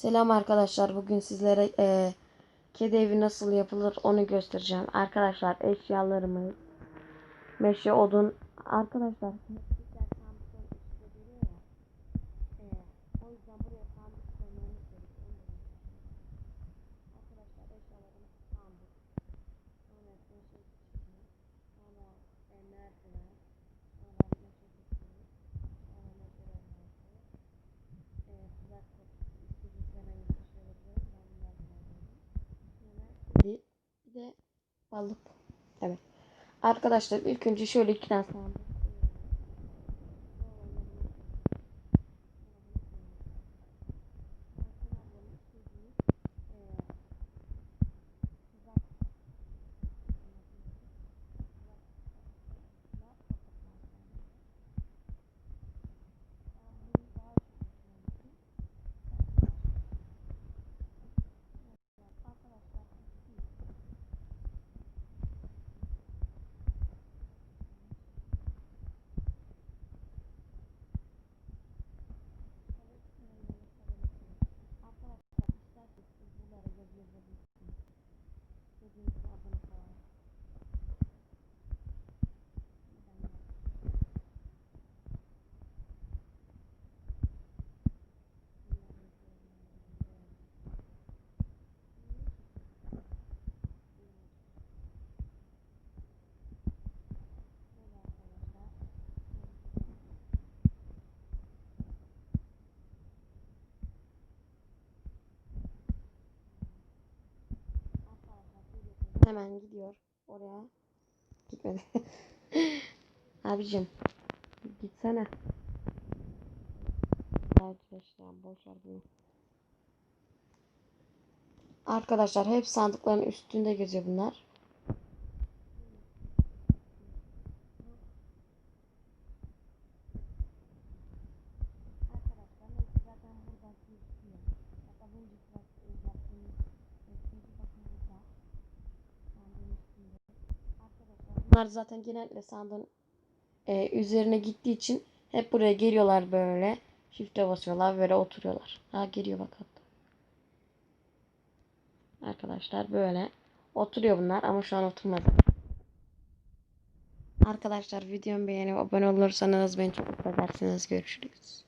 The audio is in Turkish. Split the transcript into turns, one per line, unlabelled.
Selam arkadaşlar. Bugün sizlere e, kedi evi nasıl yapılır onu göstereceğim. Arkadaşlar eşyalarımız, meşe odun. Arkadaşlar. E, o yüzden buraya sandık koymamız Bir de balık. Evet. Arkadaşlar ilk önce şöyle iki tane Hemen gidiyor oraya. Gitmedi. Abicim gitsene. Arkadaşlar boş ver bunu. Arkadaşlar hep sandıkların üstünde geziyor bunlar. Arkadaşlar neyse zaten burada gözüküyor. Hatta önce biraz yaptığımız eskici bakın burada. Sandığın üstünde. Arkadaşlar bunlar zaten genellikle sandığın e, üzerine gittiği için hep buraya geliyorlar böyle. Shift'e basıyorlar böyle oturuyorlar. Ha geliyor bakın. Arkadaşlar böyle oturuyor bunlar ama şu an oturmadı. Arkadaşlar videomu beğenip abone olursanız beni çok mutlu edersiniz. Görüşürüz.